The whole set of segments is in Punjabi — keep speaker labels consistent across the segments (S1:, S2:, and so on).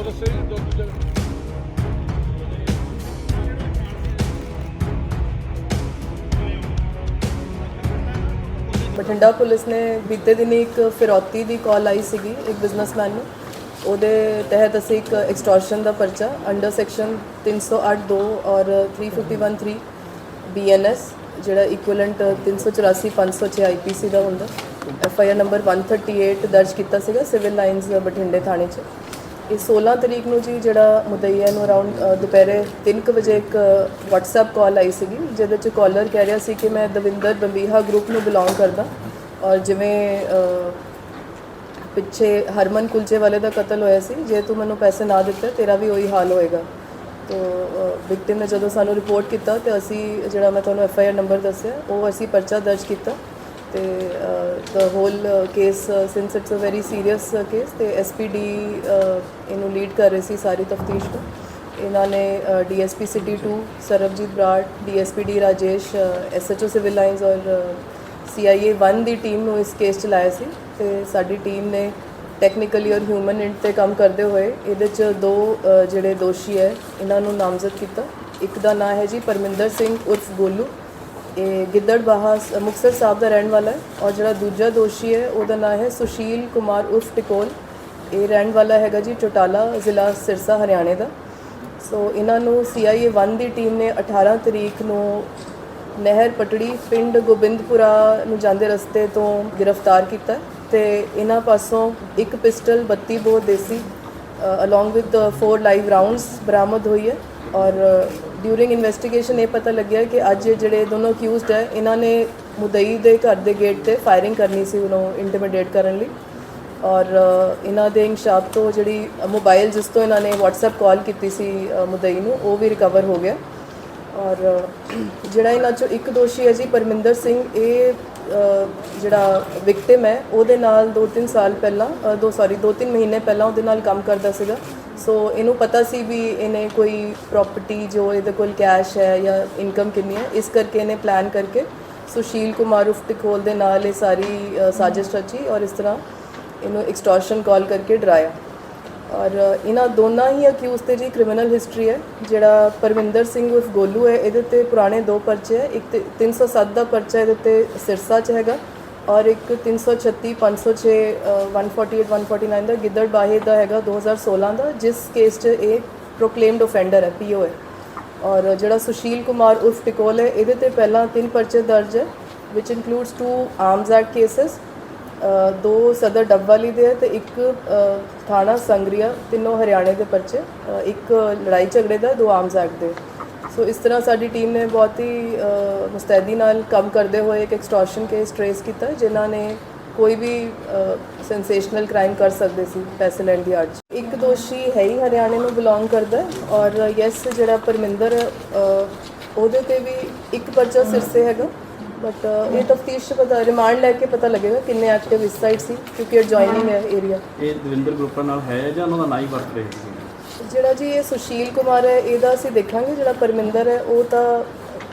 S1: ਦੋ ਦੱਸੇ
S2: ਬਠਿੰਡਾ ਪੁਲਿਸ ਨੇ ਬੀਤੇ ਦਿਨੀ ਇੱਕ ਫਿਰੌਤੀ ਦੀ ਕਾਲ ਆਈ ਸੀਗੀ ਇੱਕ ਬਿਜ਼ਨਸਮੈਨ ਨੂੰ। ਉਹਦੇ ਤਹਿਤ ਅਸੀਂ ਇੱਕ ਐਕਸਟੋਰਸ਼ਨ ਦਾ ਪਰਚਾ ਅੰਡਰ ਸੈਕਸ਼ਨ 308 2 ਔਰ 3513 ਬੀਐਨਐਸ ਜਿਹੜਾ ਇਕੁਇਵਲੈਂਟ 384 506 ਆਈਪੀਸੀ ਦਾ ਹੁੰਦਾ ਐੱਫ ਆਈ ਆਰ ਨੰਬਰ 138 ਦਰਜ ਕੀਤਾ ਸੀਗਾ ਸਿਵਲ ਲਾਈਨਸ ਬਠਿੰਡੇ ਥਾਣੇ 'ਚ। ਇਹ 16 ਤਰੀਕ ਨੂੰ ਜੀ ਜਿਹੜਾ ਮੁਦਈਆ ਨੂੰ ਅਰਾਊਂਡ ਦੁਪਹਿਰੇ 3:00 ਵਜੇ ਇੱਕ WhatsApp ਕਾਲ ਆਈ ਸੀਗੀ, ਜਿਹਦੇ 'ਚ ਕਾਲਰ ਕਹਿ ਰਿਹਾ ਸੀ ਕਿ ਮੈਂ ਦਵਿੰਦਰ ਬੰਬੀਹਾ ਗਰੁੱਪ ਨੂੰ ਬਿਲੋਂਗ ਕਰਦਾ। ਔਰ ਜਿਵੇਂ ਪਿੱਛੇ ਹਰਮਨ ਕੁਲਚੇ ਵਾਲੇ ਦਾ ਕਤਲ ਹੋਇਆ ਸੀ, ਜੇ ਤੂੰ ਮੈਨੂੰ ਪੈਸੇ ਨਾ ਦਿੱਤੇ, ਤੇਰਾ ਵੀ ਉਹੀ ਹਾਲ ਹੋਏਗਾ। ਤੋ ਵਿਕਟਿਮ ਨੇ ਜਦੋਂ ਸਾਨੂੰ ਰਿਪੋਰਟ ਕੀਤਾ ਤੇ ਅਸੀਂ, ਜਿਹੜਾ ਮੈਂ ਤੁਹਾਨੂੰ ਐਫ ਆਈ ਆਰ ਨੰਬਰ ਦੱਸਿਆ, ਉਹ ਅਸੀਂ ਪਰਚਾ ਦਰਜ ਕੀਤਾ। ਤੇ the whole case since it's a very serious case ਤੇ ਐਸਪੀਡੀ ਇਹਨੂੰ ਲੀਡ ਕਰ ਰਹੀ ਸੀ ਸਾਰੀ ਤਫਤੀਸ਼ ਨੂੰ। ਇਹਨਾਂ ਨੇ DSP city 2 Sarabjit Brar DSPD Rajesh SHO civil lines ਔਰ ਸੀਆਈਏ 1 ਦੀ ਟੀਮ ਨੂੰ ਇਸ ਕੇਸ ਚਲਾਇਆ ਸੀ। ਤੇ ਸਾਡੀ ਟੀਮ ਨੇ ਟੈਕਨੀਕਲੀ ਔਰ ਹਿਊਮਨ ਇੰਟ ਤੇ ਕੰਮ ਕਰਦੇ ਹੋਏ ਇਹਦੇ ਚ ਦੋ ਜਿਹੜੇ ਦੋਸ਼ੀ ਹੈ, ਇਹਨਾਂ ਨੂੰ ਨਾਮਜ਼ਦ ਕੀਤਾ। ਇੱਕ ਦਾ ਨਾਂ ਹੈ ਜੀ ਪਰਮਿੰਦਰ ਸਿੰਘ ਉਰਫ ਗੋਲੂ ਇਹ ਗਿੱਦੜਬਾਹਾ ਸ- ਮੁਕਤਸਰ ਸਾਹਿਬ ਦਾ ਰਹਿਣ ਵਾਲਾ ਹੈ ਔਰ ਜਿਹੜਾ ਦੂਜਾ ਦੋਸ਼ੀ ਹੈ, ਉਹਦਾ ਨਾਮ ਹੈ ਸੁਸ਼ੀਲ ਕੁਮਾਰ ਉਰਫ ਟਿਕੋਲ। ਇਹ ਰਹਿਣ ਵਾਲਾ ਹੈਗਾ ਜੀ ਚੋਟਾਲਾ ਜ਼ਿਲ੍ਹਾ ਸਿਰਸਾ, ਹਰਿਆਣੇ ਦਾ। ਸੋ ਇਹਨਾਂ ਨੂੰ ਸੀਆਈਏ 1 ਦੀ ਟੀਮ ਨੇ 18 ਤਰੀਕ ਨੂੰ ਨਹਿਰ ਪਟੜੀ ਪਿੰਡ ਗੋਬਿੰਦਪੁਰਾ ਨੂੰ ਜਾਂਦੇ ਰਸਤੇ ਤੋਂ ਗ੍ਰਿਫਤਾਰ ਕੀਤਾ ਹੈ ਤੇ ਇਹਨਾਂ ਪਾਸੋਂ ਇੱਕ ਪਿਸਟਲ 32 ਬੋਰ ਦੇਸੀ ਅਲੋਂਗ ਵਿਦ 4 ਲਾਈਵ ਰਾਉਂਡਸ ਬਰਾਮਦ ਹੋਈ ਹੈ। ਔਰ ਡਿਊਰਿੰਗ ਇਨਵੈਸਟੀਗੇਸ਼ਨ ਇਹ ਪਤਾ ਲੱਗਿਆ ਕਿ ਅੱਜ ਇਹ ਜਿਹੜੇ ਦੋਨੋਂ ਅਕਿਊਜ਼ਡ ਹੈ, ਇਹਨਾਂ ਨੇ ਮੁਦਈ ਦੇ ਘਰ ਦੇ ਗੇਟ ਤੇ ਫਾਇਰਿੰਗ ਕਰਨੀ ਸੀ ਉਹਨੂੰ ਇੰਟੀਮੀਡੇਟ ਕਰਨ ਲਈ। ਔਰ ਇਹਨਾਂ ਦੇ ਇਨਸ਼ਾਪ ਤੋਂ ਜਿਹੜੀ ਮੋਬਾਈਲ ਜਿਸ ਤੋਂ ਇਹਨਾਂ ਨੇ WhatsApp ਕਾਲ ਕੀਤੀ ਸੀ ਮੁਦਈ ਨੂੰ, ਉਹ ਵੀ ਰਿਕਵਰ ਹੋ ਗਿਆ। ਔਰ ਜਿਹੜਾ ਇਹਨਾਂ ਚੋਂ ਇੱਕ ਦੋਸ਼ੀ ਹੈ ਜੀ, ਪਰਮਿੰਦਰ ਸਿੰਘ, ਇਹ ਜਿਹੜਾ ਵਿਕਟਿਮ ਹੈ, ਉਹਦੇ ਨਾਲ 2-3 ਸਾਲ ਪਹਿਲਾਂ ਦੋ ਸੌਰੀ 2-3 ਮਹੀਨੇ ਪਹਿਲਾਂ ਉਹਦੇ ਨਾਲ ਕੰਮ ਕਰਦਾ ਸੀਗਾ। ਸੋ ਇਹਨੂੰ ਪਤਾ ਸੀ ਵੀ ਇਹਨੇ ਕੋਈ ਪ੍ਰਾਪਰਟੀ ਜੋ ਇਹਦੇ ਕੋਲ ਕੈਸ਼ ਹੈ ਜਾਂ ਇਨਕਮ ਕਿੰਨੀ ਹੈ ਇਸ ਕਰਕੇ ਇਹਨੇ ਪਲਾਨ ਕਰਕੇ ਸੁਸ਼ੀਲ ਕੁਮਾਰ ਉਫ ਟਿਕੋਲ ਦੇ ਨਾਲ ਇਹ ਸਾਰੀ ਅ, ਸਾਜ਼ਿਸ਼ ਰਚੀ ਔਰ ਇਸ ਤਰ੍ਹਾਂ ਇਹਨੂੰ ਐਕਸਟੋਰਸ਼ਨ ਕਾਲ ਕਰਕੇ ਡਰਾਇਆ। ਔਰ ਇਹਨਾਂ ਦੋਨਾਂ ਹੀ ਅਕਿਊਜ਼ ਤੇ ਜੀ ਕ੍ਰਿਮੀਨਲ ਹਿਸਟਰੀ ਹੈ ਜਿਹੜਾ ਪਰਵਿੰਦਰ ਸਿੰਘ ਉਰਫ ਗੋਲੂ ਹੈ ਇਹਦੇ ਤੇ ਪੁਰਾਣੇ ਦੋ ਪਰਚੇ ਹੈ ਇੱਕ ਤੇ 307 ਦਾ ਪਰਚਾ ਇਹਦੇ ਤੇ ਸਿਰਸਾ 'ਚ ਹੈਗਾ ਔਰ ਇੱਕ 336 506 ਅ, 148 149 ਦਾ ਗਿੱਦੜ ਬਾਹੇ ਦਾ ਹੈਗਾ 2016 ਦਾ ਜਿਸ ਕੇਸ 'ਚ ਇਹ ਪ੍ਰੋਕਲੇਮਡ ਆਫੈਂਡਰ ਹੈ ਪੀਓ ਹੈ। ਔਰ ਜਿਹੜਾ ਸੁਸ਼ੀਲ ਕੁਮਾਰ ਉਰਫ ਟਿਕੋਲ ਹੈ ਇਹਦੇ ਤੇ ਪਹਿਲਾਂ ਤਿੰਨ ਪਰਚੇ ਦਰਜ ਹੈ ਵਿਚ includes two arms act cases ਦੋ ਸਦਰ ਡੱਬਵਾਲੀ ਦੇ ਹੈ ਤੇ ਇੱਕ ਥਾਣਾ ਸੰਗਰੀਆ ਤਿੰਨੋਂ ਹਰਿਆਣੇ ਦੇ ਪਰਚੇ ਇੱਕ ਲੜਾਈ ਝਗੜੇ ਦਾ ਦੋ ਆਰਮਸ ਐਕਟ ਦੇ। ਸੋ ਇਸ ਤਰ੍ਹਾਂ ਸਾਡੀ ਟੀਮ ਨੇ ਬਹੁਤ ਹੀ ਮੁਸਤੈਦੀ ਨਾਲ ਕੰਮ ਕਰਦੇ ਹੋਏ ਇੱਕ ਐਕਸਟੋਰਸ਼ਨ ਕੇਸ ਟਰੇਸ ਕੀਤਾ ਜਿਨ੍ਹਾਂ ਨੇ ਕੋਈ ਵੀ ਸੈਂਸੇਸ਼ਨਲ ਕ੍ਰਾਈਮ ਕਰ ਸਕਦੇ ਸੀ ਪੈਸੇ ਲੈਣ ਦੀ ਆੜ 'ਚ ਇੱਕ ਦੋਸ਼ੀ ਹੈ ਹੀ ਹਰਿਆਣੇ ਨੂੰ ਬਿਲੋਂਗ ਕਰਦਾ ਔਰ ਯੈਸ ਜਿਹੜਾ ਪਰਮਿੰਦਰ ਉਹਦੇ ਤੇ ਵੀ ਇੱਕ ਪਰਚਾ ਸਿਰਸੇ ਹੈਗਾ ਬਟ ਇਹ ਤਫਤੀਸ਼ ਚ ਪਤਾ ਰਿਮਾਂਡ ਲੈ ਕੇ ਪਤਾ ਲੱਗੇਗਾ ਕਿੰਨੇ ਐਕਟਿਵ ਇਸ ਸਾਈਡ ਸੀ ਕਿਉਂਕਿ ਜੁਆਇਨਿੰਗ ਹੈ ਏਰੀਆ
S3: ਇਹ ਦਵਿੰਦਰ ਗਰੁੱਪਾਂ ਨਾਲ ਹੈ ਜਾਂ ਉਹਨਾਂ ਦਾ ਨਾ ਹੀ ਵਰਤ ਰਹੇ ਸੀ
S2: ਜਿਹੜਾ ਜੀ ਇਹ ਸੁਸ਼ੀਲ ਕੁਮਾਰ ਹੈ ਇਹਦਾ ਅਸੀਂ ਦੇਖਾਂਗੇ ਜਿਹੜਾ ਪਰਮਿੰਦਰ ਹੈ ਉਹ ਤਾਂ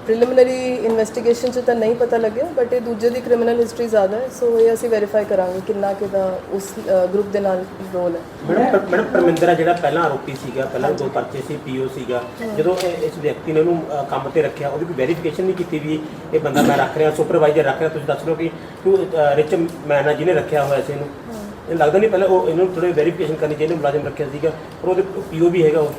S2: ਪ੍ਰੀਲਿਮਿਨਰੀ ਇਨਵੈਸਟੀਗੇਸ਼ਨ ਚ ਤਾਂ ਨਹੀਂ ਪਤਾ ਲੱਗਿਆ ਬਟ ਇਹ ਦੂਜੇ ਦੀ ਕ੍ਰਿਮੀਨਲ ਹਿਸਟਰੀ ਜ਼ਿਆਦਾ ਹੈ ਸੋ ਇਹ ਅਸੀਂ ਵੈਰੀਫਾਈ ਕਰਾਂਗੇ ਕਿੰਨਾ ਕਿਦਾ ਉਸ ਗਰੁੱਪ ਦੇ ਨਾਲ ਰੋਲ ਹੈ।
S4: ਮੈਡਮ ਮੈਡਮ ਪਰਮਿੰਦਰ ਜਿਹੜਾ ਪਹਿਲਾਂ ਆਰੋਪੀ ਸੀਗਾ ਪਹਿਲਾਂ ਦੋ ਪਰਚੇ ਸੀ ਪੀਓ ਸੀਗਾ। ਜਦੋਂ ਇਸ ਵਿਅਕਤੀ ਨੇ ਉਹਨੂੰ ਕੰਮ ਤੇ ਰੱਖਿਆ ਉਹਦੀ ਕੋਈ ਵੈਰੀਫਿਕੇਸ਼ਨ ਨਹੀਂ ਕੀਤੀ ਵੀ ਇਹ ਬੰਦਾ ਮੈਂ ਰੱਖ ਰਿਹਾ ਸੁਪਰਵਾਈਜ਼ਰ ਰੱਖ ਰਿਹਾ ਤੁਸੀਂ ਦੱਸ ਹੋ ਕਿ ਤੂੰ ਰਿਚ ਮੈਨ ਜਿਹਨੇ ਰੱਖਿਆ ਹੋਇਆ ਸੀ ਇਹਨੂੰ। ਇਹ ਲੱਗਦਾ ਨਹੀਂ ਪਹਿਲਾਂ ਉਹ ਇਹਨੂੰ ਥੋੜੀ ਵੈਰੀਫਿਕੇਸ਼ਨ ਕਰਨੀ ਜਿਹਨੇ ਮੁਲਾਜ਼ਮ ਰੱਖਿਆ ਸੀਗਾ ਪਰ ਉਹਦੇ ਪੀਓ ਵੀ ਹੈਗਾ ਉਹ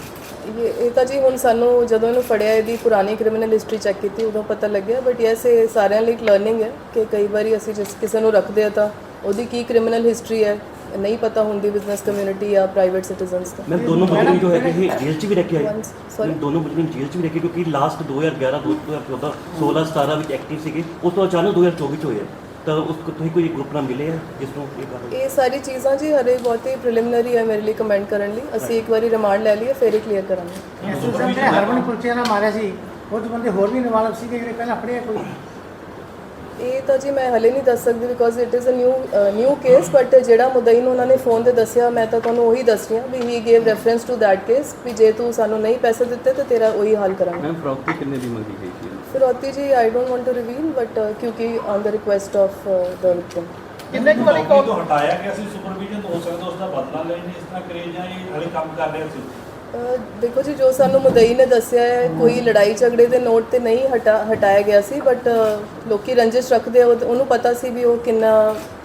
S2: ਇਹ ਇਹ ਤਾਂ ਜੀ ਹੁਣ ਸਾਨੂੰ ਜਦੋਂ ਇਹਨੂੰ ਫੜਿਆ ਇਹਦੀ ਪੁਰਾਣੀ ਕ੍ਰਿਮੀਨਲ ਹਿਸਟਰੀ ਚੈੱਕ ਕੀਤੀ ਉਦੋਂ ਪਤਾ ਲੱਗਿਆ ਬਟ ਯੈਸ ਇਹ ਸਾਰਿਆਂ ਲਈ ਇੱਕ ਲਰਨਿੰਗ ਹੈ ਕਿ ਕਈ ਵਾਰੀ ਅਸੀਂ ਜਿਸ ਕਿਸੇ ਨੂੰ ਰੱਖਦੇ ਆ ਤਾਂ ਉਹਦੀ ਕੀ ਕ੍ਰਿਮੀਨਲ ਹਿਸਟਰੀ ਹੈ ਨਹੀਂ ਪਤਾ ਹੁੰਦੀ ਬਿਜ਼ਨਸ ਕਮਿਊਨਿਟੀ ਜਾਂ ਪ੍ਰਾਈਵੇਟ ਸਿਟੀਜ਼ਨਸ ਦਾ
S5: ਮੈਂ ਦੋਨੋਂ ਮੁਜਰਮ ਜੋ ਹੈਗੇ ਇਹ ਜੇਲ੍ਹ 'ਚ ਵੀ ਰੱਖਿਆ ਹੈ
S2: Once, sorry?
S5: ਦੋਨੋਂ ਮੁਜਰਮ ਜੇਲ੍ਹ 'ਚ ਵੀ ਰੱਖੇ ਕਿਉਂਕਿ ਲਾਸਟ 2011 2014 16 17 ਵਿੱਚ ਐਕਟਿਵ ਸੀਗੇ ਉਸ ਤੋਂ ਅਚਾਨਕ 2024 ਚ ਹੋਏ ਆ। ਤਾਂ ਉਸ ਤੁਸੀਂ ਕੋਈ ਗਰੁੱਪ ਨਾਲ ਮਿਲੇ ਆ ਜਿਸ ਨੂੰ ਇਹ ਕਰ
S2: ਇਹ ਸਾਰੀ ਚੀਜ਼ਾਂ ਜੀ ਹਰੇ ਬਹੁਤ ਹੀ ਪ੍ਰੀਲਿਮਿਨਰੀ ਹੈ ਮੇਰੇ ਲਈ ਕਮੈਂਟ ਕਰਨ ਲਈ। ਅਸੀਂ ਇੱਕ ਵਾਰੀ ਰਿਮਾਂਡ ਲੈ ਲਈਏ ਫਿਰ ਹੀ ਕਲੀਅਰ ਕਰਾਂਗੇ।
S6: ਜਿਹੜੇ ਹਰਮਨ ਕੁਲਚੇ ਨਾਲ ਮਾਰਿਆ ਸੀ। ਉਹ ਤੋਂ ਬੰਦੇ ਹੋਰ ਵੀ ਇਨਵੋਲਵ ਸੀਗੇ ਜਿਹੜੇ ਪਹਿਲਾਂ ਫੜੇ ਆ ਕੋਈ।
S2: ਇਹ ਤਾਂ ਜੀ ਮੈਂ ਹਲੇ ਨਹੀਂ ਦੱਸ ਸਕਦੀ because it is a new new case but ਜਿਹੜਾ ਮੁਦਈ ਨੂੰ ਉਹਨਾਂ ਨੇ ਫੋਨ ਤੇ ਦੱਸਿਆ ਮੈਂ ਤਾਂ ਤੁਹਾਨੂੰ ਉਹੀ ਦੱਸ ਰਹੀ ਹਾਂ ਵੀ he gave reference to that case ਵੀ ਜੇ ਤੂੰ ਸਾਨੂੰ ਨਹੀਂ ਪੈਸੇ ਦਿੱਤੇ ਤਾਂ ਤੇਰਾ ਉਹੀ ਹਾਲ ਕਰਾਂਗੇ।
S3: ਮੈਮ ਫਰੌਤੀ ਕਿੰਨੇ ਦੀ ਮੰਗੀ ਗਈ ਸੀ?
S2: ਫਿਰੌਤੀ ਜੀ I don't want to reveal but ਕਿਉਂਕਿ on the request of the victim
S1: ਕਿੰਨੇ ਕੁ ਵਾਰੀ
S7: ਨੌਕਰੀ
S1: ਕਾਲ
S7: ਤੋਂ ਹਟਾਇਆ ਗਿਆ ਸੀ ਸੁਪਰਵੀਜ਼ਨ ਹੋ ਸਕਦਾ ਉਸ ਦਾ ਬਦਲਾ ਲੈਣ ਇਸ ਤਰ੍ਹਾਂ ਕਰੇ ਜਾਂ ਇਹ ਹਲੇ ਕੰਮ ਕਰ ਰਿਹਾ ਸੀ।
S2: ਦੇਖੋ ਜੀ ਜੋ ਸਾਨੂੰ ਮੁਦਈ ਨੇ ਦੱਸਿਆ ਹੈ ਕੋਈ ਲੜਾਈ ਝਗੜੇ ਦੇ ਨੋਟ ਤੇ ਨਹੀਂ ਹਟਾ ਹਟਾਇਆ ਗਿਆ ਸੀ ਬਟ ਲੋਕੀ ਰੰਜਿਸ਼ ਰੱਖਦੇ ਆ ਉਹ- ਉਹਨੂੰ ਪਤਾ ਸੀ ਵੀ ਉਹ ਕਿੰਨਾ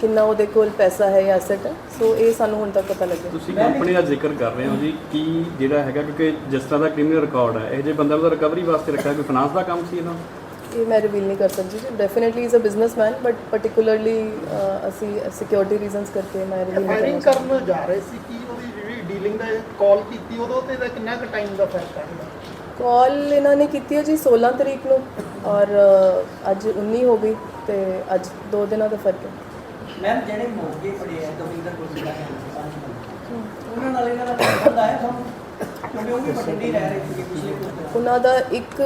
S2: ਕਿੰਨਾ ਉਹਦੇ ਕੋਲ ਪੈਸਾ ਹੈ ਜਾਂ ਐਸੈਟ ਹੈ ਸੋ ਇਹ ਸਾਨੂੰ ਹੁਣ ਤੱਕ ਪਤਾ ਲੱਗਿਆ।
S3: ਤੁਸੀਂ ਕੰਪਨੀ ਦਾ ਜ਼ਿਕਰ ਕਰ ਰਹੇ ਹੋ ਜੀ ਕੀ ਜਿਹੜਾ ਹੈਗਾ ਕਿਉਂਕਿ ਜਿਸ ਤਰ੍ਹਾਂ ਦਾ ਕ੍ਰਿਮੀਨਲ ਰਿਕਾਰਡ ਹੈ ਇਹ ਜੇ ਬੰਦਾ ਉਹਦਾ ਰਿਕਵਰੀ ਵਾਸਤੇ ਰੱਖਿਆ ਕੋਈ ਫਾਈਨਾਂਸ ਦਾ ਕੰਮ ਸੀ ਇਹਨਾਂ
S2: ਇਹ ਮੈਂ ਰਿਵੀਲ ਨਹੀਂ ਕਰ ਸਕਦੀ ਜੀ definitely is a businessman but particularly ਅਸੀਂ ਸਿਕਿਉਰਿਟੀ ਰੀਜ਼ਨਸ ਕਰਕੇ ਮੈਂ ਰਿਵੀਲ ਨਹੀਂ
S1: ਫਾਇਰਿੰਗ
S2: ਕਰਨਾ
S1: ਕਰਨ ਜਾ ਰਹੇ ਸੀ ਕੀ ਡੀਲਿੰਗ ਦਾ ਕਾਲ ਕੀਤੀ ਉਦੋਂ ਤੇ ਇਹਦਾ ਕਿੰਨਾ ਕੁ ਟਾਈਮ ਦਾ ਫ਼ਰਕ ਹੈ
S2: ਕਾਲ ਇਹਨਾਂ ਨੇ ਕੀਤੀ ਹੈ ਜੀ 16 ਤਰੀਕ ਨੂੰ ਔਰ ਅ, ਅੱਜ 19 ਹੋ ਗਈ ਤੇ ਅੱਜ 2 ਦਿਨਾਂ ਦਾ ਫ਼ਰਕ ਹੈ।
S8: ਮੈਮ ਜਿਹੜੇ ਮੋਗੇ ਫੜੇ ਆ ਦਵਿੰਦਰ ਗੁਰਜੀਤ ਹੈ ਉਹਨਾਂ ਨਾਲ ਇਹਨਾਂ ਦਾ ਸੰਬੰਧ ਆਇਆ ਤੁਹਾਨੂੰ? ਕਿਉਂਕਿ ਉਹ ਵੀ ਬਠਿੰਡੇ ਹੀ ਰਹਿ ਰਹੇ ਸੀਗੇ ਪਿਛਲੇ ਕੁਝ ਦਿਨ
S2: ਉਹਨਾਂ ਦਾ ਇੱਕ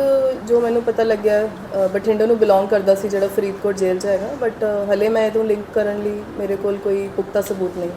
S2: ਜੋ ਮੈਨੂੰ ਪਤਾ ਲੱਗਿਆ ਅ, ਬਠਿੰਡਾ ਨੂੰ ਬਿਲੋਂਗ ਕਰਦਾ ਸੀ ਜਿਹੜਾ ਫਰੀਦਕੋਟ ਜੇਲ੍ਹ 'ਚ ਹੈਗਾ ਬਟ ਹਲੇ ਮੈਂ ਇਹਨੂੰ ਲਿੰਕ ਕਰਨ ਲਈ ਮੇਰੇ ਕੋਲ ਕੋਈ ਪੁਖਤਾ ਸਬੂਤ ਨਹੀਂ।